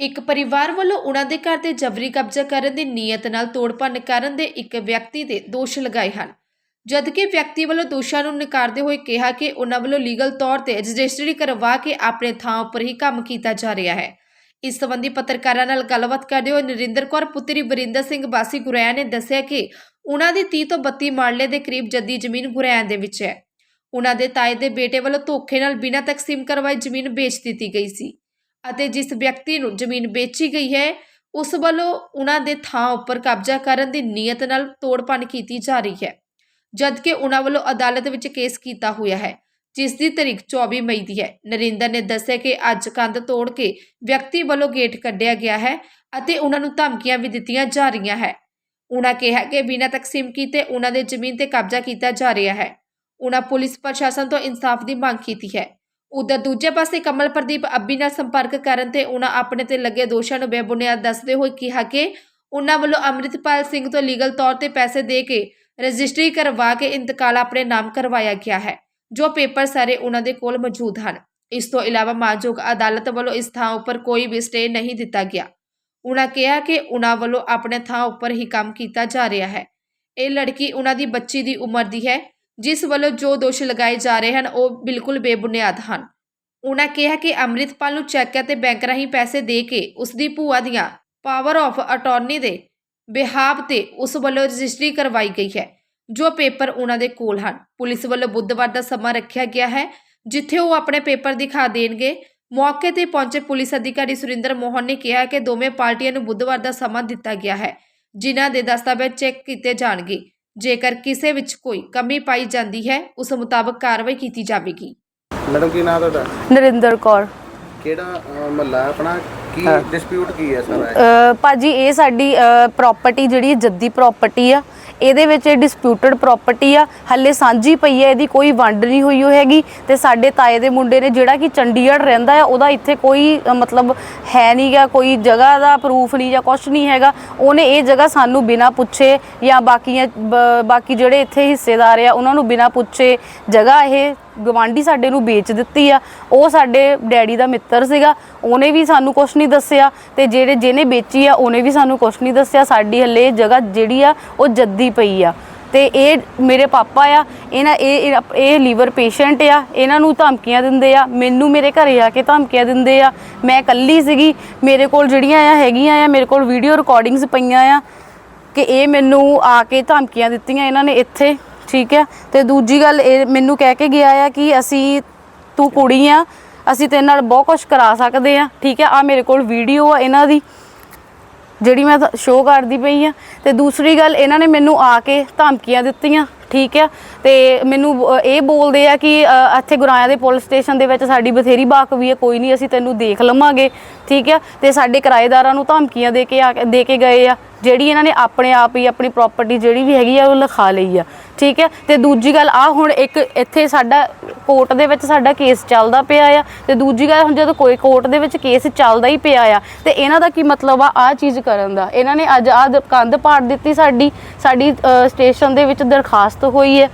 ਇੱਕ ਪਰਿਵਾਰ ਵੱਲੋਂ ਉਹਨਾਂ ਦੇ ਘਰ ਤੇ ਜਬਰੀ ਕਬਜ਼ਾ ਕਰਨ ਦੀ ਨੀਅਤ ਨਾਲ ਤੋੜਪੰਨ ਕਰਨ ਦੇ ਇੱਕ ਵਿਅਕਤੀ ਦੇ ਦੋਸ਼ ਲਗਾਏ ਹਨ। ਜਦਕਿ ਵਿਅਕਤੀ ਵੱਲੋਂ ਦੋਸ਼ਾਂ ਨੂੰ ਨਕਾਰਦੇ ਹੋਏ ਕਿਹਾ ਕਿ ਉਹਨਾਂ ਵੱਲੋਂ ਲੀਗਲ ਤੌਰ ਤੇ ਰਜਿਸਟਰੀ ਕਰਵਾ ਕੇ ਆਪਣੇ ਥਾਂ ਉੱਪਰ ਹੀ ਕੰਮ ਕੀਤਾ ਜਾ ਰਿਹਾ ਹੈ। ਇਸ ਸੰਬੰਧੀ ਪੱਤਰਕਾਰਾਂ ਨਾਲ ਗੱਲਬਾਤ ਕਰਦੇ ਹੋਏ ਨਰਿੰਦਰ ਕੌਰ, ਪੁੱਤਰੀ ਵਰਿੰਦਰ ਸਿੰਘ ਬਾਸੀ ਗੁਰੈਆ ਨੇ ਦੱਸਿਆ ਕਿ ਉਹਨਾਂ ਦੀ 30 ਤੋਂ 32 ਮਾਰਲੇ ਦੇ ਕਰੀਬ ਜੱਦੀ ਜ਼ਮੀਨ ਗੁਰੈਆ ਦੇ ਵਿੱਚ ਹੈ। ਉਹਨਾਂ ਦੇ ਤਾਏ ਦੇ ਬੇਟੇ ਵੱਲੋਂ ਧੋਖੇ ਨਾਲ ਬਿਨਾਂ ਤਕਸੀਮ ਕਰਵਾਈ ਜ਼ਮੀਨ ਵੇਚ ਦਿੱਤੀ ਗਈ ਸੀ। ਅਤੇ ਜਿਸ ਵਿਅਕਤੀ ਨੂੰ ਜ਼ਮੀਨ ਵੇਚੀ ਗਈ ਹੈ, ਉਸ ਵੱਲੋਂ ਉਹਨਾਂ ਦੇ ਥਾਂ ਉੱਪਰ ਕਬਜ਼ਾ ਕਰਨ ਦੀ ਨੀਅਤ ਨਾਲ ਤੋੜਪੰਨ ਕੀਤੀ ਜਾ ਰਹੀ ਹੈ, ਜਦਕਿ ਉਹਨਾਂ ਵੱਲੋਂ ਅਦਾਲਤ ਵਿੱਚ ਕੇਸ ਕੀਤਾ ਹੋਇਆ ਹੈ, ਜਿਸ ਦੀ ਤਾਰੀਖ 24 ਮਈ ਦੀ ਹੈ। ਨਰਿੰਦਰ ਨੇ ਦੱਸਿਆ ਕਿ ਅੱਜ ਕੰਧ ਤੋੜ ਕੇ ਵਿਅਕਤੀ ਵੱਲੋਂ ਗੇਟ ਕੱਢਿਆ ਗਿਆ ਹੈ ਅਤੇ ਉਹਨਾਂ ਨੂੰ ਧਮਕੀਆਂ ਵੀ ਦਿੱਤੀਆਂ ਜਾ ਰਹੀਆਂ ਹੈ। ਉਹਨਾਂ ਕਿਹਾ ਕਿ ਬਿਨਾਂ ਤਕਸੀਮ ਕੀਤੇ ਉਹਨਾਂ ਦੇ ਜ਼ਮੀਨ ਤੇ ਕਬਜ਼ਾ ਕੀਤਾ ਜਾ ਰਿਹਾ ਹੈ। ਉਹਨਾਂ ਪੁਲਿਸ ਪ੍ਰਸ਼ਾਸਨ ਤੋਂ ਇਨਸਾਫ ਦੀ ਮੰਗ ਕੀਤੀ ਹੈ। ਉਧਰ ਦੂਜੇ ਪਾਸੇ ਕਮਲ ਪ੍ਰਦੀਪ ਅੱਬੀ ਨਾਲ ਸੰਪਰਕ ਕਰਨ ਤੇ ਉਹਨਾਂ ਆਪਣੇ ਤੇ ਲੱਗੇ ਦੋਸ਼ਾਂ ਨੂੰ ਬੇਬੁਨਿਆਦ ਦੱਸਦੇ ਹੋਏ ਕਿਹਾ ਕਿ ਉਹਨਾਂ ਵੱਲੋਂ ਅੰਮ੍ਰਿਤਪਾਲ ਸਿੰਘ ਤੋਂ ਲੀਗਲ ਤੌਰ ਤੇ ਪੈਸੇ ਦੇ ਕੇ ਰਜਿਸਟਰੀ ਕਰਵਾ ਕੇ ਇੰਤਕਾਲ ਆਪਣੇ ਨਾਮ ਕਰਵਾਇਆ ਗਿਆ ਹੈ, ਜੋ ਪੇਪਰ ਸਾਰੇ ਉਹਨਾਂ ਦੇ ਕੋਲ ਮੌਜੂਦ ਹਨ। ਇਸ ਤੋਂ ਇਲਾਵਾ ਮਾਜੋਗ ਅਦਾਲਤ ਵੱਲੋਂ ਇਸ ਥਾਂ ਉੱਪਰ ਕੋਈ ਵੀ ਸਟੇ ਨਹੀਂ ਦਿੱਤਾ ਗਿਆ। ਉਹਨਾਂ ਕਿਹਾ ਕਿ ਉਹਨਾਂ ਵੱਲੋਂ ਆਪਣੇ ਥਾਂ ਉੱਪਰ ਹੀ ਕੰਮ ਕੀਤਾ ਜਾ ਰਿਹਾ ਹੈ। ਇਹ ਲੜਕੀ ਉਹਨਾਂ ਦੀ ਬੱਚੀ ਦੀ ਉਮਰ ਦੀ ਹੈ ਜਿਸ ਵੱਲੋਂ ਜੋ ਦੋਸ਼ ਲਗਾਏ ਜਾ ਰਹੇ ਹਨ, ਉਹ ਬਿਲਕੁਲ ਬੇਬੁਨਿਆਦ ਹਨ। ਉਹਨਾਂ ਕਿਹਾ ਕਿ ਅੰਮ੍ਰਿਤਪਾਲ ਨੂੰ ਚੈੱਕ ਅਤੇ ਬੈਂਕ ਰਾਹੀਂ ਪੈਸੇ ਦੇ ਕੇ ਉਸ ਦੀ ਭੂਆ ਦੀਆਂ ਪਾਵਰ ਆਫ ਅਟਾਰਨੀ ਦੇ ਬਿਹਾਵ ਤੇ ਉਸ ਵੱਲੋਂ ਰਜਿਸਟਰੀ ਕਰਵਾਈ ਗਈ ਹੈ, ਜੋ ਪੇਪਰ ਉਹਨਾਂ ਦੇ ਕੋਲ ਹਨ। ਪੁਲਿਸ ਵੱਲੋਂ ਬੁੱਧਵਾਰ ਦਾ ਸਮਾਂ ਰੱਖਿਆ ਗਿਆ ਹੈ, ਜਿੱਥੇ ਉਹ ਆਪਣੇ ਪੇਪਰ ਦਿਖਾ ਦੇਣਗੇ। ਮੌਕੇ ਤੇ ਪਹੁੰਚੇ ਪੁਲਿਸ ਅਧਿਕਾਰੀ ਸੁਰਿੰਦਰ ਮੋਹਨ ਨੇ ਕਿਹਾ ਕਿ ਦੋਵੇਂ ਪਾਰਟੀਆਂ ਨੂੰ ਬੁੱਧਵਾਰ ਦਾ ਸਮਾਂ ਦਿੱਤਾ ਗਿਆ ਹੈ, ਜਿਨ੍ਹਾਂ ਦੇ ਦਸਤਾਵੇਜ਼ ਚੈੱਕ ਕੀਤੇ ਜਾਣਗੇ। ਜੇਕਰ ਕਿਸੇ ਵਿੱਚ ਕੋਈ ਕਮੀ ਪਾਈ ਜਾਂਦੀ ਹੈ ਉਸ ਮੁਤਾਬਕ ਕਾਰਵਾਈ ਕੀਤੀ ਜਾਵੇਗੀ। ਮੈਡਮ ਕੀ ਨਾਮ ਤੁਹਾਡਾ? ਨਰਿੰਦਰ ਕੌਰ। ਕਿਹੜਾ ਮਹੱਲਾ ਆਪਣਾ? ਕੀ ਡਿਸਪਿਊਟ ਕੀ ਹੈ ਸਾਰਾ ਅ, ਭਾਜੀ ਇਹ ਸਾਡੀ ਪ੍ਰਾਪਰਟੀ ਜਿਹੜੀ ਜੱਦੀ ਪ੍ਰਾਪਰਟੀ ਆ। ਇਹਦੇ ਵਿੱਚ ਇਹ ਡਿਸਪਿਊਟਡ ਪ੍ਰਾਪਰਟੀ ਆ, ਹੱਲੇ ਸਾਂਝੀ ਪਈ ਹੈ ਇਹਦੀ ਕੋਈ ਵੰਡ ਨਹੀਂ ਹੋਈ ਹੋ ਹੈਗੀ। ਤੇ ਸਾਡੇ ਤਾਏ ਦੇ ਮੁੰਡੇ ਨੇ ਜਿਹੜਾ ਕਿ ਚੰਡੀਗੜ੍ਹ ਰਹਿੰਦਾ ਆ, ਉਹਦਾ ਇੱਥੇ ਕੋਈ ਮਤਲਬ ਹੈ ਨਹੀਂਗਾ ਕੋਈ ਜਗ੍ਹਾ ਦਾ ਪ੍ਰੂਫ ਨਹੀਂ ਜਾਂ ਕੁਝ ਨਹੀਂ ਹੈਗਾ। ਉਹਨੇ ਇਹ ਜਗ੍ਹਾ ਸਾਨੂੰ ਬਿਨਾਂ ਪੁੱਛੇ ਜਾਂ ਬਾਕੀਆਂ, ਬ- ਬਾਕੀ ਜਿਹੜੇ ਇੱਥੇ ਹਿੱਸੇਦਾਰ ਆ, ਉਹਨਾਂ ਨੂੰ ਬਿਨਾਂ ਪੁੱਛੇ ਜਗ੍ਹਾ ਇਹ ਗਵਾਂਢੀ ਸਾਡੇ ਨੂੰ ਵੇਚ ਦਿੱਤੀ ਆ। ਉਹ ਸਾਡੇ ਡੈਡੀ ਦਾ ਮਿੱਤਰ ਸੀਗਾ। ਉਹਨੇ ਵੀ ਸਾਨੂੰ ਕੁਝ ਨਹੀਂ ਦੱਸਿਆ। ਤੇ ਜਿਹੜੇ ਜਿਹਨੇ ਵੇਚੀ ਆ, ਉਹਨੇ ਵੀ ਸਾਨੂੰ ਕੁਝ ਨਹੀਂ ਦੱਸਿਆ। ਸਾਡੀ ਹੱਲੇ ਜਗ੍ਹਾ ਜਿਹੜੀ ਆ, ਉਹ ਜੱਦੀ ਪਈ ਆ। ਤੇ ਇਹ ਮੇਰੇ ਪਾਪਾ ਆ। ਇਹਨਾਂ ਇਹ, ਇਹ- ਇਹ ਲੀਵਰ ਪੇਸ਼ੈਂਟ ਆ। ਇਹਨਾਂ ਨੂੰ ਧਮਕੀਆਂ ਦਿੰਦੇ ਆ। ਮੈਨੂੰ ਮੇਰੇ ਘਰੇ ਆ ਕੇ ਧਮਕੀਆਂ ਦਿੰਦੇ ਆ। ਮੈਂ ਇਕੱਲੀ ਸੀਗੀ। ਮੇਰੇ ਕੋਲ ਜਿਹੜੀਆਂ ਆ, ਹੈਗੀਆਂ ਆ, ਮੇਰੇ ਕੋਲ ਵੀਡੀਓ ਰਿਕਾਰਡਿੰਗਸ ਪਈਆਂ ਆ ਕਿ ਇਹ ਮੈਨੂੰ ਆ ਕੇ ਧਮਕੀਆਂ ਦਿੱਤੀਆਂ ਇਹਨਾਂ ਨੇ ਇੱਥੇ। ਠੀਕ ਹੈ? ਤੇ ਦੂਜੀ ਗੱਲ ਇਹ ਮੈਨੂੰ ਕਹਿ ਕੇ ਗਿਆ ਆ ਕਿ ਅਸੀਂ, ਤੂੰ ਕੁੜੀ ਆ, ਅਸੀਂ ਤੇਰੇ ਨਾਲ ਬਹੁਤ ਕੁਝ ਕਰਾ ਸਕਦੇ ਆ, ਠੀਕ ਹੈ? ਆ ਮੇਰੇ ਕੋਲ ਵੀਡੀਓ ਆ ਇਹਨਾਂ ਦੀ, ਜਿਹੜੀ ਮੈਂ ਸ਼ੋਅ ਕਰਦੀ ਪਈ ਆ। ਤੇ ਦੂਸਰੀ ਗੱਲ, ਇਹਨਾਂ ਨੇ ਮੈਨੂੰ ਆ ਕੇ ਧਮਕੀਆਂ ਦਿੱਤੀਆਂ, ਠੀਕ ਆ ਤੇ ਮੈਨੂੰ ਇਹ ਬੋਲਦੇ ਆ ਕਿ ਇੱਥੇ ਗੁਰਾਇਆ ਦੇ ਪੁਲਿਸ ਸਟੇਸ਼ਨ ਦੇ ਵਿੱਚ ਸਾਡੀ ਬਥੇਰੀ ਬਾਕ ਵੀ ਹੈ, ਕੋਈ ਨਹੀਂ, ਅਸੀਂ ਤੈਨੂੰ ਦੇਖ ਲਵਾਂਗੇ, ਠੀਕ ਆ ਤੇ ਸਾਡੇ ਕਿਰਾਏਦਾਰਾਂ ਨੂੰ ਧਮਕੀਆਂ ਦੇ ਕੇ ਆ ਕੇ- ਦੇ ਕੇ ਗਏ ਆ। ਜਿਹੜੀ ਇਹਨਾਂ ਨੇ ਆਪਣੇ ਆਪ ਹੀ ਆਪਣੀ ਪ੍ਰਾਪਰਟੀ ਜਿਹੜੀ ਵੀ ਹੈਗੀ ਆ, ਉਹ ਲਿਖਾ ਲਈ ਆ। ਠੀਕ ਹੈ ਤੇ ਦੂਜੀ ਗੱਲ ਆ ਹੁਣ ਇੱਕ ਇੱਥੇ ਸਾਡਾ ਕੋਰਟ ਦੇ ਵਿੱਚ ਸਾਡਾ ਕੇਸ ਚੱਲਦਾ ਪਿਆ ਆ। ਤੇ ਦੂਜੀ ਗੱਲ, ਹੁਣ ਜਦੋਂ ਕੋਈ ਕੋਰਟ ਦੇ ਵਿੱਚ ਕੇਸ ਚੱਲਦਾ ਹੀ ਪਿਆ ਆ, ਤੇ ਇਹਨਾਂ ਦਾ ਕੀ ਮਤਲਬ ਆ? ਆ ਚੀਜ਼ ਕਰਨ ਦਾ। ਇਹਨਾਂ ਨੇ ਅੱਜ ਆ ਕੰਧ ਪਾੜ ਦਿੱਤੀ ਸਾਡੀ। ਸਾਡੀ ਸਟੇਸ਼ਨ ਦੇ ਵਿੱਚ ਦਰਖਾਸਤ ਹੋਈ ਹੈ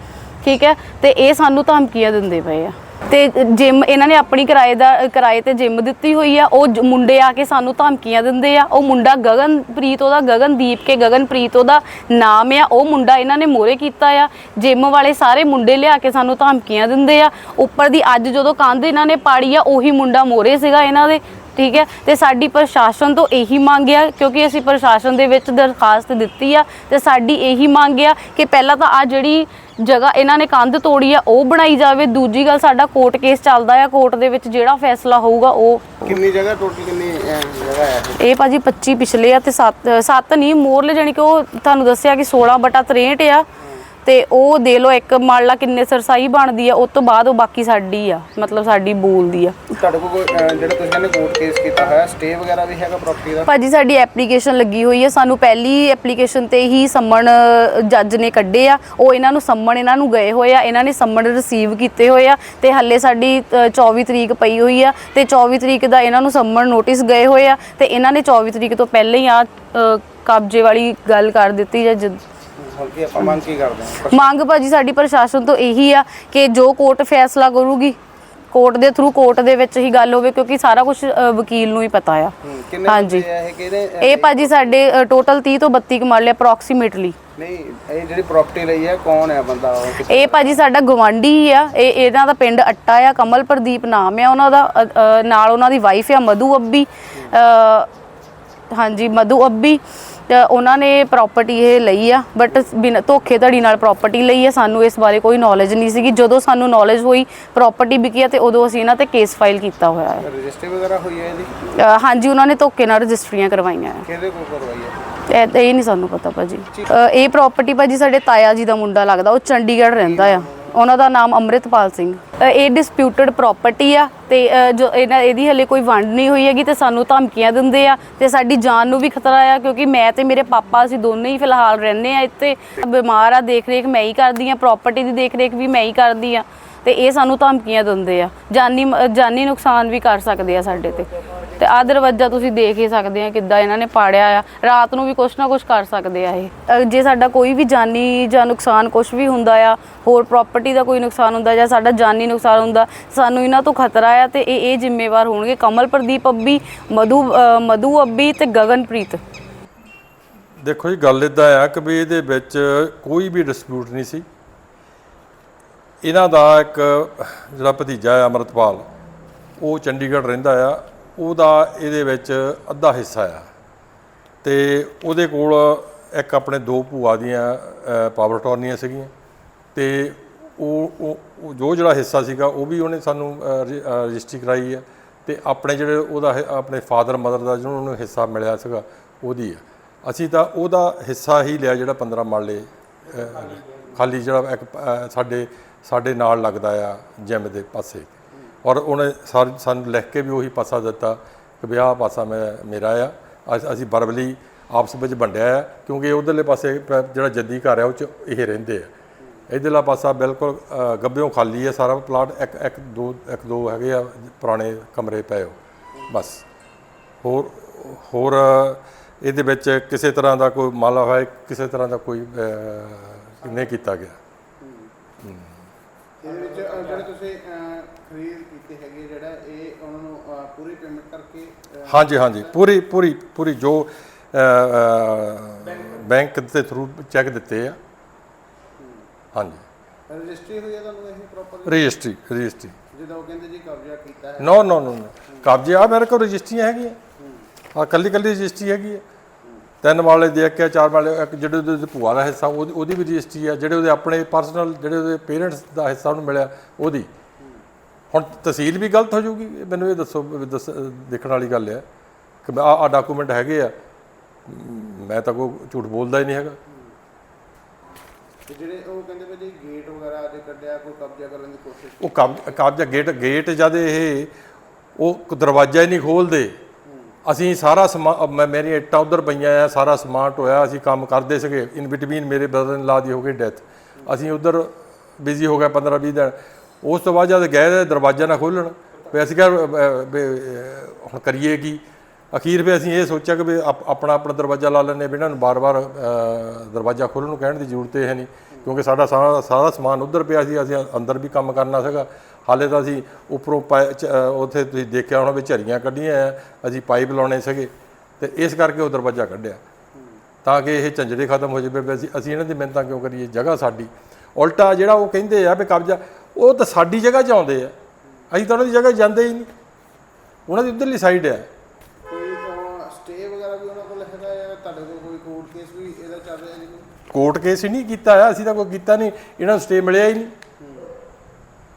ਠੀਕ ਹੈ ਤੇ ਇਹ ਸਾਨੂੰ ਧਮਕੀਆਂ ਦਿੰਦੇ ਪਏ ਆ। ਤੇ ਜਿਮ ਇਹਨਾਂ ਨੇ ਆਪਣੀ ਕਿਰਾਏ ਦਾ, ਕਿਰਾਏ ਤੇ ਜਿਮ ਦਿੱਤੀ ਹੋਈ ਆ, ਉਹ ਮੁੰਡੇ ਆ ਕੇ ਸਾਨੂੰ ਧਮਕੀਆਂ ਦਿੰਦੇ ਆ, ਉਹ ਮੁੰਡਾ ਗਗਨਪ੍ਰੀਤ, ਉਹਦਾ ਗਗਨਦੀਪ ਕੇ ਗਗਨਪ੍ਰੀਤ, ਉਹਦਾ ਨਾਮ ਆ, ਉਹ ਮੁੰਡਾ ਇਹਨਾਂ ਨੇ ਮੋਰੇ ਕੀਤਾ ਆ, ਜਿਮ ਵਾਲੇ ਸਾਰੇ ਮੁੰਡੇ ਲਿਆ ਕੇ ਸਾਨੂੰ ਧਮਕੀਆਂ ਦਿੰਦੇ ਆ, ਉੱਪਰ ਦੀ ਅੱਜ ਜਦੋਂ ਕੰਧ ਇਹਨਾਂ ਨੇ ਪਾੜੀ ਆ, ਉਹੀ ਮੁੰਡਾ ਮੋਰੇ ਸੀਗਾ ਇਹਨਾਂ ਦੇ ਠੀਕ ਹੈ ਤੇ ਸਾਡੀ ਪ੍ਰਸ਼ਾਸਨ ਤੋਂ ਇਹੀ ਮੰਗਿਆ ਕਿਉਂਕਿ ਅਸੀਂ ਪ੍ਰਸ਼ਾਸਨ ਦੇ ਵਿੱਚ ਦਰਖਾਸਤ ਦਿੱਤੀ ਆ ਤੇ ਸਾਡੀ ਇਹੀ ਮੰਗਿਆ ਕਿ ਪਹਿਲਾਂ ਤਾਂ ਆ ਜਿਹੜੀ ਜਗ੍ਹਾ ਇਹਨਾਂ ਨੇ ਕੰਧ ਤੋੜੀ ਆ ਉਹ ਬਣਾਈ ਜਾਵੇ ਦੂਜੀ ਗੱਲ ਸਾਡਾ ਕੋਰਟ ਕੇਸ ਚੱਲਦਾ ਆ ਕੋਰਟ ਦੇ ਵਿੱਚ ਜਿਹੜਾ ਫੈਸਲਾ ਹੋਊਗਾ ਉਹ ਕਿੰਨੀ ਜਗ੍ਹਾ ਟੋਟਲ ਕਿੰਨੀ ਜਗ੍ਹਾ ਹੈ ਇਹ? ਇਹ ਭਾਜੀ 25 ਪਿਛਲੇ ਆ ਤੇ 7 7 ਨਹੀਂ ਮੋਰਲੇ ਜਾਨੀ ਕਿ ਉਹ ਤੁਹਾਨੂੰ ਦੱਸਿਆ ਕਿ 16 ਬਟਾ 63 ਆ ਤੇ ਉਹ ਦੇ ਲੋ ਇੱਕ ਮਾਲਾ ਕਿੰਨੇ ਸਰਸਾਈ ਬਣਦੀ ਆ ਉਸ ਤੋਂ ਬਾਅਦ ਉਹ ਬਾਕੀ ਸਾਡੀ ਆ ਮਤਲਬ ਸਾਡੀ ਬੋਲਦੀ ਆ। ਤੁਹਾਡੇ ਕੋਲ ਕੋਈ ਅਹ, ਜਿਹੜਾ ਤੁਸੀਂ ਕਹਿੰਦੇ ਕੋਰਟ ਕੇਸ ਕੀਤਾ ਹੋਇਆ ਸਟੇ ਵਗੈਰਾ ਵੀ ਹੈਗਾ ਪ੍ਰਾਪਰਟੀ ਦਾ? ਭਾਜੀ ਸਾਡੀ ਐਪਲੀਕੇਸ਼ਨ ਲੱਗੀ ਹੋਈ ਹੈ ਸਾਨੂੰ ਪਹਿਲੀ ਐਪਲੀਕੇਸ਼ਨ ਤੇ ਹੀ ਸੰਮਣ ਜੱਜ ਨੇ ਕੱਢੇ ਆ। ਉਹ ਇਹਨਾਂ ਨੂੰ ਸੰਮਣ ਇਹਨਾਂ ਨੂੰ ਗਏ ਹੋਏ ਆ ਇਹਨਾਂ ਨੇ ਸੰਮਣ ਰਿਸੀਵ ਕੀਤੇ ਹੋਏ ਆ ਤੇ ਹੱਲੇ ਸਾਡੀ ਅ, 24 ਤਰੀਕ ਪਈ ਹੋਈ ਆ ਤੇ 24 ਤਰੀਕ ਦਾ ਇਹਨਾਂ ਨੂੰ ਸੰਮਣ ਨੋਟਿਸ ਗਏ ਹੋਏ ਆ ਤੇ ਇਹਨਾਂ ਨੇ 24 ਤਰੀਕ ਤੋਂ ਪਹਿਲਾਂ ਹੀ ਆ ਅ, ਕਬਜ਼ੇ ਵਾਲੀ ਗੱਲ ਕਰ ਦਿੱਤੀ ਜਾਂ ਜਦ- ਹੁਣ ਕੀ ਆਪਾਂ ਮੰਗ ਕੀ ਕਰਦੇ ਹਾਂ? ਮੰਗ ਭਾਜੀ ਸਾਡੀ ਪ੍ਰਸ਼ਾਸਨ ਤੋਂ ਇਹੀ ਆ ਕਿ ਜੋ ਕੋਰਟ ਫੈਸਲਾ ਕਰੂਗੀ ਕੋਰਟ ਦੇ ਥਰੂ ਕੋਰਟ ਦੇ ਵਿੱਚ ਹੀ ਗੱਲ ਹੋਵੇ ਕਿਉਂਕਿ ਸਾਰਾ ਕੁਝ ਵਕੀਲ ਨੂੰ ਹੀ ਪਤਾ ਆ। ਹੂੰ, ਕਿੰਨੇ ਹਾਂਜੀ। ਬੰਦੇ ਆ ਇਹ? ਕਿਹਦੇ ਇਹ ਭਾਜੀ ਸਾਡੇ ਟੋਟਲ 30 ਤੋਂ 32 ਕਮਾਲ ਅਪਰੋਕਸੀਮੇਟਲੀ ਨਹੀਂ ਇਹ ਜਿਹੜੀ ਪ੍ਰਾਪਰਟੀ ਲਈ ਹੈ ਕੌਣ ਹੈ ਬੰਦਾ? ਉਹ ਇਹ ਭਾਜੀ ਸਾਡਾ ਗਵਾਂਢੀ ਹੀ ਆ। ਇਹ ਇਹਨਾਂ ਦਾ ਪਿੰਡ ਅੱਟਾ ਆ ਕਮਲ ਪ੍ਰਦੀਪ ਨਾਮ ਆ ਉਹਨਾਂ ਦਾ ਅ, ਅ, ਨਾਲ ਉਹਨਾਂ ਦੀ ਵਾਈਫ ਆ ਮਧੂ ਅੱਬੀ। ਅ, ਹਾਂਜੀ ਮਧੂ ਅੱਬੀ ਉਹਨਾਂ ਨੇ ਪ੍ਰਾਪਰਟੀ ਇਹ ਲਈ ਆ ਬਟ ਬਿਨ ਧੋਖੇ ਧੜੀ ਨਾਲ ਪ੍ਰਾਪਰਟੀ ਲਈ ਆ ਸਾਨੂੰ ਇਸ ਬਾਰੇ ਕੋਈ ਨੌਲੇਜ ਨਹੀਂ ਸੀਗੀ। ਜਦੋਂ ਸਾਨੂੰ ਨੌਲੇਜ ਹੋਈ ਪ੍ਰਾਪਰਟੀ ਵਿਕੀ ਆ ਤੇ ਉਦੋਂ ਅਸੀਂ ਇਹਨਾਂ ਤੇ ਕੇਸ ਫਾਈਲ ਕੀਤਾ ਹੋਇਆ ਹੈ। ਰਜਿਸਟਰੀ ਵਗੈਰਾ ਹੋਈ ਹੈ ਇਹਦੀ? ਹਾਂਜੀ ਉਹਨਾਂ ਨੇ ਧੋਖੇ ਨਾਲ ਰਜਿਸਟਰੀਆਂ ਕਰਵਾਈਆਂ ਆ ਕਿਹਦੇ ਕੋਲ ਕਰਵਾਈ ਹੈ? ਇਹ ਇਹ ਨਹੀਂ ਸਾਨੂੰ ਪਤਾ ਭਾਜੀ। ਇਹ ਪ੍ਰਾਪਰਟੀ ਭਾਜੀ ਸਾਡੇ ਤਾਇਆ ਜੀ ਦਾ ਮੁੰਡਾ ਲੱਗਦਾ ਉਹ ਚੰਡੀਗੜ੍ਹ ਰਹਿੰਦਾ ਆ। ਉਹਨਾਂ ਦਾ ਨਾਮ ਅੰਮ੍ਰਿਤਪਾਲ ਸਿੰਘ। ਇਹ ਡਿਸਪਿਊਟਡ ਪ੍ਰਾਪਰਟੀ ਆ ਤੇ ਜੋ ਇਹਨਾਂ ਇਹਦੀ ਹਲੇ ਕੋਈ ਵੰਡ ਨਹੀਂ ਹੋਈ ਹੈਗੀ ਤੇ ਸਾਨੂੰ ਧਮਕੀਆਂ ਦਿੰਦੇ ਆ ਤੇ ਸਾਡੀ ਜਾਨ ਨੂੰ ਵੀ ਖਤਰਾ ਆ ਕਿਉਂਕਿ ਮੈਂ ਤੇ ਮੇਰੇ ਪਾਪਾ ਅਸੀਂ ਦੋਨੇ ਹੀ ਫਿਲਹਾਲ ਰਹਿੰਦੇ ਆ ਇੱਥੇ। ਬਿਮਾਰ ਆ ਦੇਖ ਰੇਖ ਮੈਂ ਹੀ ਕਰਦੀ ਆ ਪ੍ਰਾਪਰਟੀ ਦੀ ਦੇਖ ਰੇਖ ਵੀ ਮੈਂ ਹੀ ਕਰਦੀ ਆ ਤੇ ਇਹ ਸਾਨੂੰ ਧਮਕੀਆਂ ਦਿੰਦੇ ਆ। ਜਾਨੀ ਜਾਨੀ ਨੁਕਸਾਨ ਵੀ ਕਰ ਸਕਦੇ ਆ ਸਾਡੇ ਤੇ। ਤੇ ਆਹ ਦਰਵਾਜ਼ਾ ਤੁਸੀਂ ਦੇਖ ਹੀ ਸਕਦੇ ਆ ਕਿੱਦਾਂ ਇਹਨਾਂ ਨੇ ਪਾੜਿਆ ਆ। ਰਾਤ ਨੂੰ ਵੀ ਕੁਛ ਨਾ ਕੁਛ ਕਰ ਸਕਦੇ ਆ ਇਹ। ਜੇ ਸਾਡਾ ਕੋਈ ਵੀ ਜਾਨੀ ਜਾਂ ਨੁਕਸਾਨ ਕੁਛ ਵੀ ਹੁੰਦਾ ਆ, ਹੋਰ ਪ੍ਰਾਪਰਟੀ ਦਾ ਕੋਈ ਨੁਕਸਾਨ ਹੁੰਦਾ ਜਾਂ ਸਾਡਾ ਜਾਨੀ ਨੁਕਸਾਨ ਹੁੰਦਾ, ਸਾਨੂੰ ਇਹਨਾਂ ਤੋਂ ਖਤਰਾ ਆ ਤੇ ਇਹ ਇਹ ਜ਼ਿੰਮੇਵਾਰ ਹੋਣਗੇ ਕਮਲ ਪ੍ਰਦੀਪ ਅੱਬੀ, ਮਧੂ ਮਧੂ ਅੱਬੀ ਤੇ ਗਗਨਪ੍ਰੀਤ। ਦੇਖੋ ਜੀ, ਗੱਲ ਇਦਾਂ ਆ ਕਿ ਵੀ ਇਹਦੇ ਵਿੱਚ ਕੋਈ ਵੀ ਡਿਸਪਿਊਟ ਨਹੀਂ ਸੀ। ਇਹਨਾਂ ਦਾ ਇੱਕ ਜਿਹੜਾ ਭਤੀਜਾ ਆ ਅਮਰਤਪਾਲ, ਉਹ ਚੰਡੀਗੜ੍ਹ ਰਹਿੰਦਾ ਆ। ਉਹਦਾ ਇਹਦੇ ਵਿੱਚ ਅੱਧਾ ਹਿੱਸਾ ਆ। ਤੇ ਉਹਦੇ ਕੋਲ ਇੱਕ ਆਪਣੇ ਦੋ ਭੂਆ ਦੀਆਂ ਪਾਵਰ ਟੋਰਨੀਆਂ ਸੀਗੀਆਂ। ਤੇ ਉਹ, ਉਹ- ਜੋ ਜਿਹੜਾ ਹਿੱਸਾ ਸੀਗਾ, ਉਹ ਵੀ ਉਹਨੇ ਸਾਨੂੰ ਰਜਿਸਟਰੀ ਕਰਾਈ ਹੈ ਤੇ ਆਪਣੇ ਜਿਹੜੇ ਉਹਦਾ ਆਪਣੇ ਫਾਦਰ ਮਦਰ ਦਾ ਜਿਹਨੂੰ ਉਹਨੂੰ ਹਿੱਸਾ ਮਿਲਿਆ ਸੀਗਾ, ਉਹਦੀ ਆ। ਅਸੀਂ ਤਾਂ ਉਹਦਾ ਹਿੱਸਾ ਹੀ ਲਿਆ ਜਿਹੜਾ 15 ਮਾਲੇ ਖਾਲੀ ਜਿਹੜਾ ਇੱਕ ਸਾਡੇ ਸਾਡੇ ਨਾਲ ਲੱਗਦਾ ਆ, ਜਿਮ ਦੇ ਪਾਸੇ। ਔਰ ਉਹਨੇ ਸਾਰ- ਸਾਨੂੰ ਲਿਖ ਕੇ ਵੀ ਉਹੀ ਪਾਸਾ ਦਿੱਤਾ ਕਿ ਵੀ ਆਹ ਪਾਸਾ ਮੈਂ ਮੇਰਾ ਆ। ਅਸ- ਅਸੀਂ ਬਰਬਲੀ ਆਪਸ ਵਿੱਚ ਵੰਡਿਆ ਆ ਕਿਉਂਕਿ ਉਧਰਲੇ ਪਾਸੇ ਪ- ਜਿਹੜਾ ਜੱਦੀ ਘਰ ਆ ਉਹ ਚ ਇਹ ਰਹਿੰਦੇ ਆ। ਇਧਰਲਾ ਪਾਸਾ ਬਿਲਕੁਲ ਅ, ਗੱਭਿਓਂ ਖਾਲੀ ਹੈ ਸਾਰਾ ਪਲਾਟ ਇੱਕ ਇੱਕ ਦੋ ਇੱਕ ਦੋ ਹੈਗੇ ਆ ਪੁਰਾਣੇ ਕਮਰੇ ਪਏ ਹੋ ਬਸ। ਹੋਰ ਹੋਰ ਇਹਦੇ ਵਿੱਚ ਕਿਸੇ ਤਰ੍ਹਾਂ ਦਾ ਕੋਈ ਮਾਲਾ ਹੋਇਆ ਕਿਸੇ ਤਰ੍ਹਾਂ ਦਾ ਕੋਈ ਨਹੀਂ ਕੀਤਾ ਗਿਆ। ਇਹਦੇ ਵਿੱਚ ਜਿਹੜੇ ਤੁਸੀਂ ਖਰੀਦ ਕੀਤੇ ਹੈਗੇ ਜਿਹੜਾ ਇਹ ਉਹਨਾਂ ਨੂੰ ਅ, ਪੂਰੀ ਪੇਮੈਂਟ ਕਰਕੇ ਅ, ਹਾਂਜੀ ਹਾਂਜੀ। ਪੂਰੀ ਪੂਰੀ ਪੂਰੀ ਜੋ ਬੈਂਕ ਦੇ ਥਰੂ ਚੈੱਕ ਦਿੱਤੇ ਆ। ਹਾਂਜੀ। ਰਜਿਸਟਰੀ ਹੋਈ ਹੈ ਤੁਹਾਨੂੰ ਇਹ ਪ੍ਰੋਪਰ ਰਜਿਸਟਰੀ ਰਜਿਸਟਰੀ। ਜਦੋਂ ਉਹ ਕਹਿੰਦੇ ਜੀ ਕਬਜ਼ਾ ਕੀਤਾ ਹੈ। ਨੋ ਨੋ ਨੋ ਕਬਜ਼ੇ ਆ ਮੇਰੇ ਕੋਲ ਰਜਿਸਟਰੀਆਂ ਹੈਗੀਆਂ। ਆ ਕੱਲੀ ਕੱਲੀ ਰਜਿਸਟਰੀ ਹੈਗੀ ਹੈ। ਤਿੰਨ ਵਾਲੇ ਦੇਖ ਕੇ ਚਾਰ ਵਾਲੇ ਇੱਕ ਜਿਹੜੇ ਉਹਦੇ ਭੂਆ ਦਾ ਹਿੱਸਾ ਉਹਦੀ ਵੀ ਰਜਿਸਟਰੀ ਆ ਜਿਹੜੇ ਉਹਦੇ ਆਪਣੇ ਪਰਸਨਲ ਜਿਹੜੇ ਉਹਦੇ ਪੇਰੈਂਟਸ ਦਾ ਹਿੱਸਾ ਉਹਨੂੰ ਮਿਲਿਆ ਉਹਦੀ। ਹੁਣ ਤਹਿਸੀਲ ਵੀ ਗਲਤ ਹੋ ਇਹ ਮੈਨੂੰ ਇਹ ਦੱਸੋ ਦੇਖਣ ਵਾਲੀ ਗੱਲ ਹੈ ਕਿ ਆ ਆ ਡਾਕੂਮੈਂਟ ਹੈਗੇ ਆ। ਮ, ਤਾਂ ਕੋਈ ਝੂਠ ਬੋਲਦਾ ਹੀ ਨਹੀਂ ਹੈਗਾ। ਜਿਹੜੇ ਉਹ ਕਹਿੰਦੇ ਵੀ ਜੀ ਗੇਟ ਵਗੈਰਾ ਅੱਜ ਕੱਢਿਆ ਕੋਈ ਕਬਜ਼ਾ ਕਰਨ ਦੀ ਕੋਸ਼ਿਸ਼ ਉਹ ਕਬ- ਕਬਜ਼ਾ ਗੇਟ ਗੇਟ ਜਦ ਇਹ ਉਹ ਦਰਵਾਜ਼ਾ ਹੀ ਨਹੀਂ ਖੋਲਦੇ। ਅਸੀਂ ਸਾਰਾ ਸਮਾਨ ਮੇਰੀ ਇੱਟਾਂ ਉਧਰ ਪਈਆਂ ਆ ਸਾਰਾ ਸਮਾਨ ਢੋਇਆ ਅਸੀਂ ਕੰਮ ਕਰਦੇ ਸੀਗੇ। ਇਨ ਬਿਟਵੀਨ ਮੇਰੇ ਬ੍ਰਦਰ ਇਨ ਲਾ ਦੀ ਹੋ ਗਈ ਡੈਥ ਅਸੀਂ ਉਧਰ ਬਿਜ਼ੀ ਹੋ ਗਏ 15 20 ਦਿਨ। ਉਸ ਤੋਂ ਬਾਅਦ ਜਦ ਗਏ ਦਰਵਾਜ਼ਾ ਨਾ ਖੋਲਣ ਵੀ ਅਸੀਂ ਕਿਹਾ ਵੀ, ਹੁਣ ਕਰੀਏ ਕੀ? ਅਖੀਰ ਵੀ ਅਸੀਂ ਇਹ ਸੋਚਿਆ ਕਿ ਵੀ ਆਪਣਾ ਆਪਣਾ ਦਰਵਾਜ਼ਾ ਲਾ ਲੈਂਦੇ ਵੀ ਇਹਨਾਂ ਨੂੰ ਬਾਰ-ਬਾਰ ਦਰਵਾਜ਼ਾ ਖੋਲ੍ਹਣ ਨੂੰ ਕਹਿਣ ਦੀ ਜ਼ਰੂਰਤ ਹੈ ਨਹੀਂ ਕਿਉਂਕਿ ਸਾਡਾ ਸਾਰਾ ਸਾਰਾ ਸਮਾਨ ਉੱਧਰ ਪਿਆ ਸੀ ਅਸੀਂ ਅੰਦਰ ਵੀ ਕੰਮ ਕਰਨਾ ਸੀਗਾ। ਹਾਲੇ ਤਾਂ ਅਸੀਂ ਉੱਪਰੋਂ ਪਾਇ- ਉੱਥੇ ਤੁਸੀਂ ਦੇਖਿਆ ਹੋਣਾ ਵੀ ਝਰੀਆਂ ਕੱਢੀਆਂ ਆ ਅਸੀਂ ਪਾਈਪ ਲਾਉਣੇ ਸੀਗੇ ਤੇ ਇਸ ਕਰਕੇ ਉਹ ਦਰਵਾਜ਼ਾ ਕੱਢਿਆ। ਤਾਂ ਕਿ ਇਹ ਝੰਜੜੇ ਖਤਮ ਹੋ ਜਾਵੇ ਵੀ ਅਸੀਂ ਅਸੀਂ ਇਹਨਾਂ ਦੀ ਮਿਹਨਤਾਂ ਕਿਉਂ ਕਰੀਏ? ਜਗ੍ਹਾ ਸਾਡੀ। ਉਲਟਾ ਜਿਹੜਾ ਉਹ ਕਹਿੰਦੇ ਆ ਵੀ ਕਬਜ਼ਾ ਉਹ ਤਾਂ ਸਾਡੀ ਜਗ੍ਹਾ 'ਚ ਆਉਂਦੇ ਆ। ਅਸੀਂ ਤਾਂ ਉਹਨਾਂ ਦੀ ਜਗ੍ਹਾ ਜਾਂਦੇ ਹੀ ਨਹੀਂ। ਉਹਨਾਂ ਦੀ ਉਧਰਲੀ ਸਾਈਡ ਆ। ਕੋਈ ਸਟੇ ਵਗੈਰਾ ਵੀ ਉਹਨਾਂ ਕੋਲ ਹੈਗਾ ਜਾਂ ਤੁਹਾਡੇ ਕੋਲ ਕੋਈ ਕੋਰਟ ਕੇਸ ਵੀ ਇਹਦਾ ਚੱਲ ਰਿਹਾ ਜੀ? ਕੋਈ? ਕੋਰਟ ਕੇਸ ਹੀ ਨਹੀਂ ਕੀਤਾ ਆ। ਅਸੀਂ ਤਾਂ ਕੋਈ ਕੀਤਾ ਨਹੀਂ। ਇਹਨਾਂ ਨੂੰ ਸਟੇ ਮਿਲਿਆ ਹੀ ਨਹੀਂ।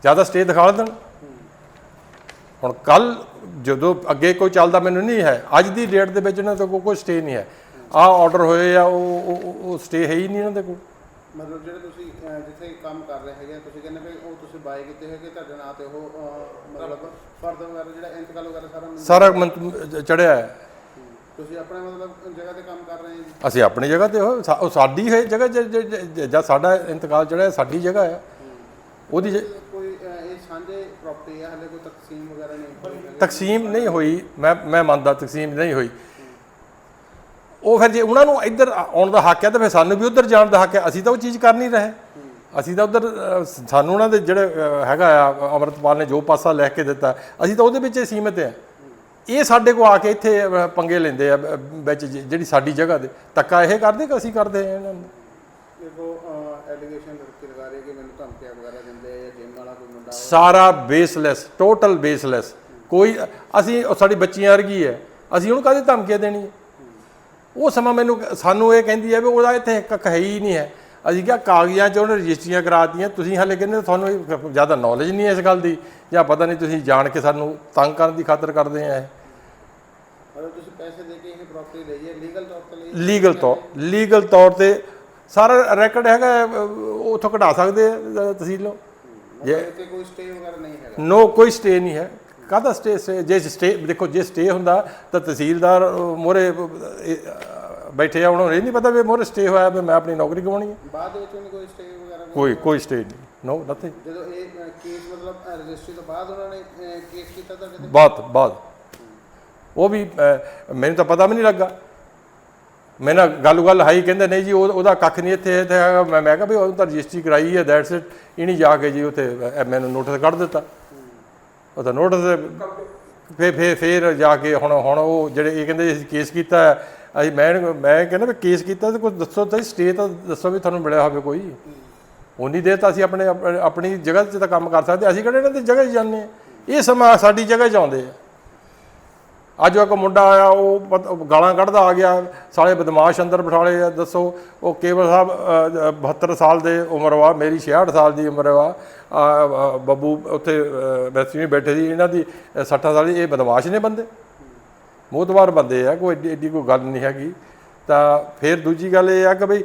ਜ਼ਿਆਦਾ ਸਟੇ ਦਿਖਾ ਦੇਣ। ਹੁਣ ਕੱਲ ਜਦੋਂ ਅੱਗੇ ਕੋਈ ਚੱਲਦਾ ਮੈਨੂੰ ਨਹੀਂ ਹੈ। ਅੱਜ ਦੀ ਡੇਟ ਦੇ ਵਿੱਚ ਇਹਨਾਂ ਤੋਂ ਕੋਈ ਸਟੇ ਨਹੀਂ ਹੈ। ਆਹ ਆਰਡਰ ਹੋਏ ਆ ਉਹ ਉਹ- ਉਹ ਸਟੇ ਹੈ ਹੀ ਨਹੀਂ ਇਹਨਾਂ ਦੇ ਕੋਲ। ਮਤਲਬ ਜਿਹੜੇ ਤੁਸੀਂ ਅਹ, ਜਿੱਥੇ ਕੰਮ ਕਰ ਰਹੇ ਹੈਗੇ ਆ, ਤੁਸੀਂ ਕਹਿੰਦੇ ਵੀ ਉਹ ਤੁਸੀਂ ਬਾਈ ਕੀਤੇ ਹੈਗੇ ਤੁਹਾਡੇ ਨਾਂ ਤੇ ਉਹ ਅਹ, ਮਤਲਬ ਫਰਦ ਵਗੈਰਾ ਜਿਹੜਾ ਇੰਤਕਾਲ ਵਗੈਰਾ ਸਾਰਾ ਮਿਲ- ਸਾਰਾ ਚੜਿਆ ਹੈ। ਤੁਸੀਂ ਆਪਣੇ ਮਤਲਬ ਜਗ੍ਹਾ ਤੇ ਕੰਮ ਕਰ ਰਹੇ ਹੋ ਜੀ? ਅਸੀਂ ਆਪਣੀ ਜਗ੍ਹਾ ਤੇ ਸਾ- ਉਹ ਸਾਡੀ ਹੈ ਜਗ੍ਹਾ ਜ- ਜ- ਜ- ਜਦ ਸਾਡਾ ਇੰਤਕਾਲ ਚੜਿਆ ਸਾਡੀ ਜਗ੍ਹਾ ਹੈ। ਉਹਦੀ ਜ- ਕੋਈ ਅਹ, ਇਹ ਸਾਂਝੇ ਪ੍ਰਾਪਰਟੀ ਹੈ ਹਲੇ ਕੋਈ ਤਕਸੀਮ ਵਗੈਰਾ ਨਹੀਂ ਹੋਈ ਤਕਸੀਮ ਨਹੀਂ ਹੋਈ। ਮੈਂ ਮੈਂ ਮੰਨਦਾ ਤਕਸੀਮ ਨਹੀਂ ਹੋਈ। ਉਹ ਫਿਰ ਜੇ ਉਹਨਾਂ ਨੂੰ ਇੱਧਰ ਆਉਣ ਦਾ ਹੱਕ ਹੈ ਤਾਂ ਫਿਰ ਸਾਨੂੰ ਵੀ ਉੱਧਰ ਜਾਣ ਦਾ ਹੱਕ ਹੈ। ਅਸੀਂ ਤਾਂ ਉਹ ਚੀਜ਼ ਕਰ ਨਹੀਂ ਰਹੇ। ਅਸੀਂ ਤਾਂ ਉਧਰ ਸਾਨੂੰ ਉਹਨਾਂ ਦੇ ਜਿਹੜੇ ਹੈਗਾ ਆ ਅਮਰਤਪਾਲ ਨੇ ਜੋ ਪਾਸਾ ਲਿਖ ਕੇ ਦਿੱਤਾ ਅਸੀਂ ਤਾਂ ਉਹਦੇ ਵਿੱਚ ਹੀ ਸੀਮਿਤ ਆ ਇਹ ਸਾਡੇ ਕੋ ਆ ਕੇ ਇੱਥੇ ਪੰਗੇ ਲੈਂਦੇ ਆ ਵਿੱਚ ਜਿਹੜੀ ਸਾਡੀ ਜਗ੍ਹਾ ਦੇ। ਤੱਕਾ ਇਹ ਕਰਦੇ ਕਿ ਅਸੀਂ ਕਰਦੇ ਆ ਇਹਨਾਂ ਨੂੰ? ਦੇਖੋ ਐਲੀਗੇਸ਼ਨ ਲੜਕੇ ਲਗਾ ਰਹੇ ਕਿ ਮੈਨੂੰ ਧਮਕੀਆਂ ਵਗੈਰਾ ਦਿੰਦੇ ਆ ਜਾਂ ਜਿਮ ਵਾਲਾ ਕੋਈ ਮੁੰਡਾ ਸਾਰਾ ਬੇਸਲੈਸ ਟੋਟਲ ਬੇਸਲੈਸ ਕੋਈ ਅਸੀਂ ਸਾਡੀ ਬੱਚੀਆਂ ਵਰਗੀ ਹੈ। ਅਸੀਂ ਉਹਨੂੰ ਕਾਹਦੀ ਧਮਕੀਆਂ ਦੇਣੀ ਹੈ ਉਹ ਸਮਾਂ ਮੈਨੂੰ ਸਾਨੂੰ ਇਹ ਕਹਿੰਦੀ ਹੈ ਵੀ ਉਹਦਾ ਇੱਥੇ ਕੱਖ ਹੈ ਹੀ ਨਹੀਂ ਹੈ। ਅਸੀਂ ਕਿਹਾ ਕਾਗਜ਼ਾਂ 'ਚ ਉਹਨੇ ਰਜਿਸਟਰੀਆਂ ਕਰਾਤੀਆਂ ਤੁਸੀਂ ਹਾਲੇ ਕਹਿੰਦੇ ਤੁਹਾਨੂੰ ਜ਼ਿਆਦਾ ਨੌਲੇਜ ਨਹੀਂ ਹੈ ਇਸ ਗੱਲ ਦੀ ਜਾਂ ਪਤਾ ਨਹੀਂ ਤੁਸੀਂ ਜਾਣ ਕੇ ਸਾਨੂੰ ਤੰਗ ਕਰਨ ਦੀ ਖਾਤਰ ਕਰਦੇ ਆ ਇਹ। ਮਤਲਬ ਤੁਸੀਂ ਪੈਸੇ ਦੇ ਕੇ ਇਹ ਪ੍ਰਾਪਰਟੀ ਲਈ ਹੈ ਲੀਗਲ ਤੌਰ ਤੇ ਲਈ ਹੈ? ਲੀਗਲ ਤੌਰ ਲੀਗਲ ਤੌਰ ਤੇ ਸਾਰਾ ਰੈਕੋਰਡ ਹੈਗਾ ਉੱਥੋਂ ਕਢਾ ਸਕਦੇ ਤਹਿਸੀਲੋਂ? ਇੱਥੇ ਕੋਈ ਸਟੇ ਵਗੈਰਾ ਨਹੀਂ ਹੈਗਾ? ਨੋ ਕੋਈ ਸਟੇ ਨਹੀਂ ਹੈ। ਕਾਹਦਾ ਸਟੇ ਜੇ ਸਟੇ ਦੇਖੋ ਜੇ ਸਟੇ ਹੁੰਦਾ ਤਾਂ ਤਹਿਸੀਲਦਾਰ ਮੋਰੇ ਬੈਠੇ ਆ ਉਹਨਾਂ ਨੂੰ ਇਹ ਨਹੀਂ ਪਤਾ ਵੀ ਮੋਰੇ ਸਟੇ ਹੋਇਆ ਵੀ ਮੈਂ ਆਪਣੀ ਨੌਕਰੀ ਗਵਾਉਣੀ ਹੈ। ਬਾਅਦ ਦੇ ਵਿੱਚ ਉਹਨੇ ਕੋਈ ਸਟੇ ਵਗੈਰਾ ਕੋਈ ਕੋਈ ਸਟੇ ਨਹੀਂ। ਨੋ ਨਥਿੰਗ ਜਦੋਂ ਇਹ ਕੇਸ ਮਤਲਬ ਰਜਿਸਟਰੀ ਤੋਂ ਬਾਅਦ ਉਹਨਾਂ ਨੇ ਕੇਸ ਕੀਤਾ ਤੇ? ਬਾਤ ਬਾਤ ਉਹ ਵੀ ਅਹ, ਮੈਨੂੰ ਤਾਂ ਪਤਾ ਵੀ ਨਹੀਂ ਲੱਗਾ। ਮੈਂ ਨਾ ਗੱਲ ਗੱਲ ਹਾਈ ਕਹਿੰਦੇ ਨਹੀਂ ਜੀ ਉਹ ਉਹਦਾ ਕੱਖ ਨਹੀਂ ਇੱਥੇ ਇੱਥੇ ਹੈਗਾ। ਮੈਂ ਮੈਂ ਕਿਹਾ ਵੀ ਉਹ ਤਾਂ ਰਜਿਸਟਰੀ ਕਰਾਈ ਹੈ ਦੈਟਸ ਇਟ ਇਹਨੇ ਜਾ ਕੇ ਜੀ ਉੱਥੇ ਅਹ, ਮੈਨੂੰ ਨੋਟਿਸ ਕੱਢ ਦਿੱਤਾ। ਉਹ ਤਾਂ ਨੋਟਿਸ ਫੇ ਫੇ, ਫੇਰ ਜਾ ਕੇ ਹੁਣ ਹੁਣ ਉਹ ਜਿਹੜੇ ਇਹ ਕਹਿੰਦੇ ਅਸੀਂ ਕੇਸ ਕੀਤਾ ਅਸੀਂ ਮੈਂ ਮੈਂ ਕਹਿੰਦਾ ਵੀ ਕੇਸ ਕੀਤਾ ਤੇ ਕੁਝ ਦੱਸੋ ਤਾਂ ਸਟੇ ਤਾਂ ਦੱਸੋ ਵੀ ਤੁਹਾਨੂੰ ਮਿਲਿਆ ਹੋਵੇ ਕੋਈ। ਉਨੀ ਦੇਰ ਤਾਂ ਅਸੀਂ ਆਪਣੇ, ਆਪਣੀ ਜਗ੍ਹਾ 'ਚ ਤਾਂ ਕੰਮ ਕਰ ਸਕਦੇ ਅਸੀਂ ਕਿਹੜੇ ਇਹਨਾਂ ਦੀ ਜਗ੍ਹਾ 'ਚ ਜਾਂਦੇ ਹਾਂ? ਇਹ ਸਮਾਂ ਸਾਡੀ ਜਗ੍ਹਾ 'ਚ ਆਉਂਦੇ ਆ। ਅੱਜ ਉਹ ਇੱਕ ਮੁੰਡਾ ਆਇਆ ਉਹ ਪਤ- ਗਾਲਾਂ ਕੱਢਦਾ ਆ ਗਿਆ। ਸਾਲੇ ਬਦਮਾਸ਼ ਅੰਦਰ ਬਿਠਾਲੇ ਆ ਦੱਸੋ ਉਹ ਕੇਵਲ ਸਾਹਿਬ ਅ, 72 ਸਾਲ ਦੇ ਉਮਰ ਵਾ ਮੇਰੀ 66 ਸਾਲ ਦੀ ਉਮਰ ਵਾ। ਬੱਬੂ ਉੱਥੇ ਵੈਸੀ ਬੈਠੇ ਸੀ ਇਹਨਾਂ ਦੀ ਅ, 60 ਸਾਲ ਦੀ ਇਹ ਬਦਮਾਸ਼ ਨੇ ਬੰਦੇ। ਮੋਤਵਾਰ ਬੰਦੇ ਆ ਕੋਈ ਏਡੀ ਏਡੀ ਕੋਈ ਗੱਲ ਨਹੀਂ ਹੈਗੀ। ਤਾਂ ਫਿਰ ਦੂਜੀ ਗੱਲ ਇਹ ਆ ਕਿ ਬਈ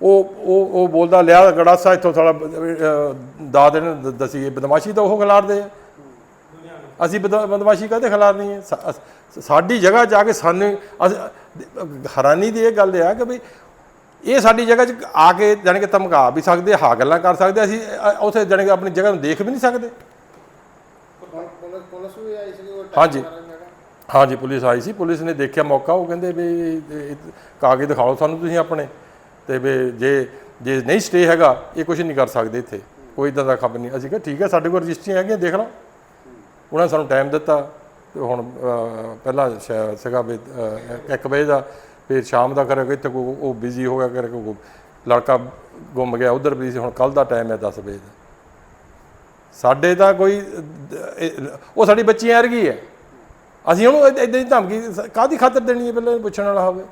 ਉਹ ਉਹ ਉਹ ਬੋਲਦਾ ਲਿਆ ਗੜਾਸਾ ਇੱਥੋਂ ਸਾਲਾ ਅ, ਦਾਦੇ ਨੇ ਦ- ਦਸੀ ਬਦਮਾਸ਼ੀ ਤਾਂ ਉਹ ਖਿਲਾਰਦੇ ਆ। ਅਸੀਂ ਬਦ- ਬਦਮਾਸ਼ੀ ਕਾਹਦੇ ਖਿਲਾਰਨੀ ਹੈ ਸਾ- ਅਸ- ਸਾਡੀ ਜਗ੍ਹਾ ਜਾ ਕੇ ਸਾਨੂੰ ਅਸੀਂ- ਹੈਰਾਨੀ ਦੀ ਇਹ ਗੱਲ ਆ ਕਿ ਵੀ ਇਹ ਸਾਡੀ ਜਗ੍ਹਾ 'ਚ ਆ ਕੇ ਜਾਣੀ ਕਿ ਧਮਕਾ ਵੀ ਸਕਦੇ ਹਾਂ ਗੱਲਾਂ ਕਰ ਸਕਦੇ ਅਸੀਂ ਅ, ਉੱਥੇ ਜਾਣੀ ਕਿ ਆਪਣੀ ਜਗ੍ਹਾ ਨੂੰ ਦੇਖ ਵੀ ਨਹੀਂ ਸਕਦੇ। ਪੁਲਿਸ ਪੁਲਿਸ ਵੀ ਆਈ ਸੀ ਉਹ ਹਾਂਜੀ। ਹਾਂਜੀ ਪੁਲਿਸ ਆਈ ਸੀ ਪੁਲਿਸ ਨੇ ਦੇਖਿਆ ਮੌਕਾ ਉਹ ਕਹਿੰਦੇ ਵੀ ਇਹ- ਇਹ ਕਾਗਜ਼ ਦਿਖਾਓ ਸਾਨੂੰ ਤੁਸੀਂ ਆਪਣੇ ਤੇ ਵੀ ਜੇ ਜੇ ਨਹੀਂ ਸਟੇ ਹੈਗਾ ਇਹ ਕੁਝ ਨਹੀਂ ਕਰ ਸਕਦੇ ਇੱਥੇ। ਕੋਈ ਇਦਾਂ ਦਾ ਖਬਰ ਨਹੀਂ। ਅਸੀਂ ਕਿਹਾ ਠੀਕ ਹੈ ਸਾਡੇ ਕੋਲ ਰਜਿਸਟਰੀਆਂ ਹੈਗੀਆਂ ਦੇਖ ਲਓ। ਉਹਨਾਂ ਨੇ ਸਾਨੂੰ ਟਾਈਮ ਦਿੱਤਾ ਤੇ ਹੁਣ ਪਹਿਲਾਂ ਸ਼ਾਇਦ ਸੀਗਾ ਵੀ 1 ਵਜੇ ਦਾ ਫਿਰ ਸ਼ਾਮ ਦਾ ਕਰੇ ਇੱਥੇ ਕੋਈ ਉਹ ਬਿਜ਼ੀ ਹੋ ਗਿਆ ਕਰੇ ਕੋਈ ਲੜਕਾ ਗੁੰਮ ਗਿਆ, ਉਧਰ ਵੀ ਸੀ ਹੁਣ ਕੱਲ ਦਾ ਟਾਈਮ ਹੈ 10 ਵਜੇ ਦਾ। ਸਾਡੇ ਤਾਂ ਕੋਈ ਉਹ ਸਾਡੀ ਬੱਚੀਆਂ ਵਰਗੀ ਹੈ। ਅਸੀਂ ਉਹਨੂੰ ਇਦਾਂ ਦੀ ਧਮਕੀ ਕਾਦੀ ਖਾਤਰ ਦੇਣੀ ਹੈ ਪਹਿਲਾਂ ਪੁੱਛਣ ਵਾਲਾ ਹੋਵੇ?